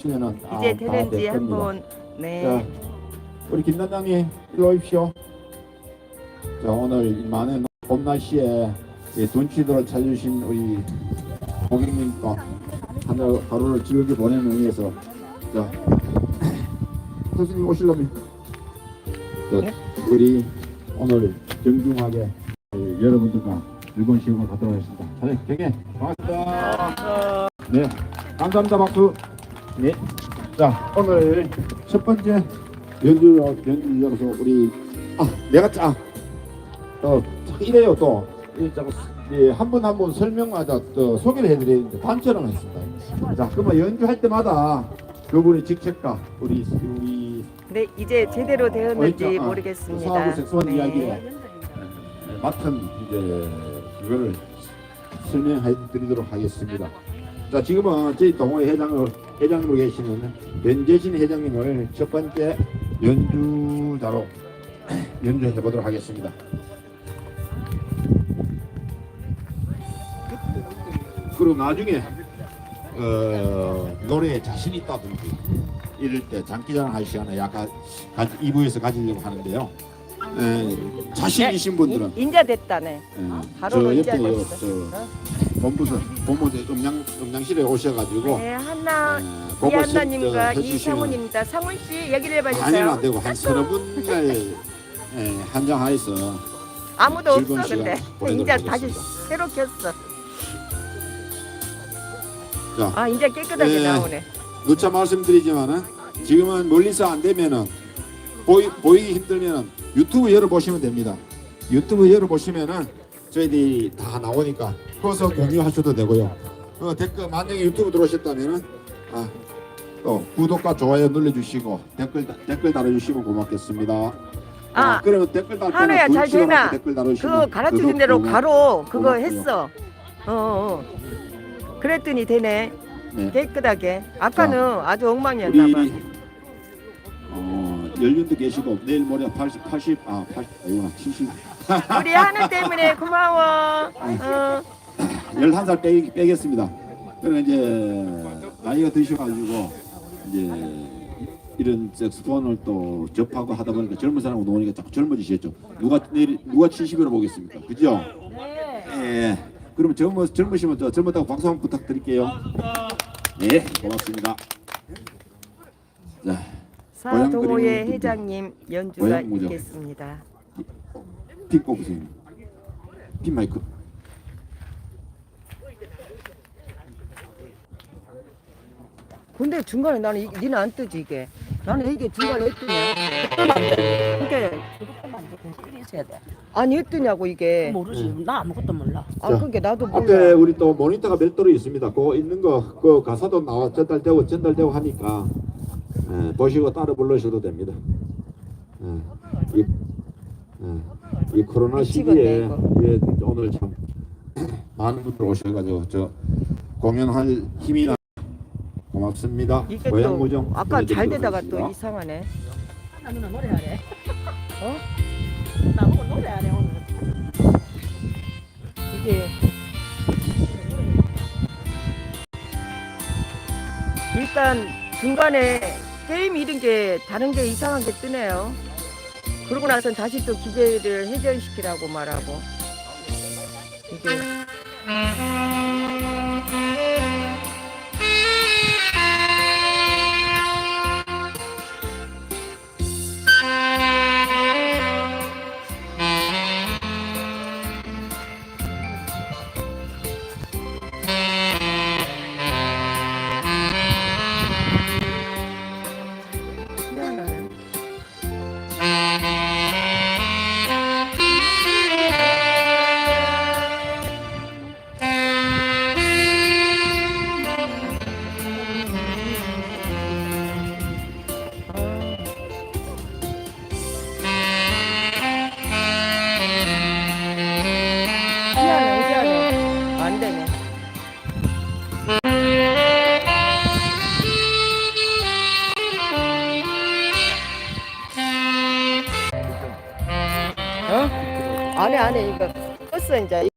시면은 아, 이제 다 되는지 될 겁니다. 한번 네. 자, 우리 김단장님 일로 오십시오. 자, 오늘 이 많은 봄 날씨에 이 돈치도를 찾아주신 우리 고객님과 하루, 하루를 즐겁게 보내는 의미에서 자, 교수님 오실라면 자, 네? 우리 오늘 정중하게 이 여러분들과 즐거운 시간을 갖도록 하겠습니다. 자, 경혜 반갑습니다. 네, 감사합니다. 박수. 네. 자, 오늘 첫 번째 연주 연주자로서 우리 아 내가 짜. 어 이래요 또. 한 분 한 분 설명마다 또 소개를 해드리는데 단체로 했습니다. 자, 그러면 연주할 때마다 그분이 직책과 우리 우리 네, 이제 제대로 되었는지 어? 아, 모르겠습니다. 사하고 색소한 네. 이야기에 맡은 이제 그거를 설명해 드리도록 하겠습니다. 자, 지금은 저희 동호회 회장으로, 회장으로 계시는 변재신 회장님을 첫 번째 연주자로 연주해 보도록 하겠습니다. 그리고 나중에 어, 노래에 자신 있다든지 이럴 때 장기자랑 할 시간에 약간 2부에서 가지려고 하는데요. 에, 자신이신 분들은 인- 인자 됐다네. 예, 바로 저 인자 옆에 요, 됐어. 저 본부서 본부 음량 음량실에 오셔가지고 네, 한나 에, 그거 이한나님과 해주시면 이상훈입니다. 상훈 씨 얘기를 해봐주세요. 아니는 안 되고 한 서너 분을 예, 한장하여서 아무도 즐거운 없어 근데 시간 보내도록 이제 다시 하겠습니다. 새로 켰어. 자. 아 이제 깨끗하게 네. 나오네. 누차 말씀드리지만은 지금은 멀리서 안 되면은 보이, 보이기 힘들면은 유튜브 열어 보시면 됩니다. 유튜브 열어 보시면은 저희들이 다 나오니까 거기서 공유하셔도 되고요. 어, 댓글 만약에 유튜브 들어오셨다면은 아, 또 구독과 좋아요 눌러주시고 댓글 다- 댓글 달아주시면 고맙겠습니다. 아, 그러면 댓글 달 때는 잘 되나? 그거 가르쳐준 대로 바로 그거 고맙고요. 했어. 어, 어. 그랬더니 되네. 네. 깨끗하게. 아까는 아주 엉망이었나 봐. 우리 어, 연륜도 계시고 내일 모레 80, 80, 아 80, 아이구나 70, 우리 하는 때문에 고마워. 어. 11살 빼, 빼겠습니다. 그럼 이제 나이가 드셔가지고 이제 이런 색소폰을 또 접하고 하다 보니까 젊은 사람하고 노니까 자꾸 젊어지시겠죠. 누가 내일 누가 70으로 보겠습니다. 그죠? 예. 그럼 젊어 젊으시면 저 젊었다고 박수 한번 부탁드릴게요. 네, 고맙습니다. 자, 그리는 회장님 연주가 고향 무죠. 있겠습니다. 핀 꼽으세요. 핀 마이크. 근데 중간에 나는 이, 니는 안 뜨지 이게. 나는 이게 중간에 왜 뜨냐? 이게 있어야 돼. 아니 왜 뜨냐고 이게. 모르지. 나 아무것도 몰라. 아 그게 나도 앞에 몰라. 우리 또 모니터가 별도로 있습니다. 그거 있는 거, 그 가사도 나와 전달되고 전달되고 하니까 예, 보시고 따로 불러셔도 됩니다. 예, 이, 예, 이 코로나 미치겠네, 시기에. 예, 오늘 참 많은 분들 오셔가지고 저 공연할 힘이 나 고맙습니다. 이게 고향 또 무정 아까 잘 되다가 또. 이상하네. 나 누나 노래하래. 어? 나보고 노래하래 오늘. 이게 일단 중간에 게임 이런 게 다른 게 이상한 게 뜨네요. 그러고 나선 다시 또 기계를 해결시키라고 말하고 이게 안해 안해 이거 껐어 이제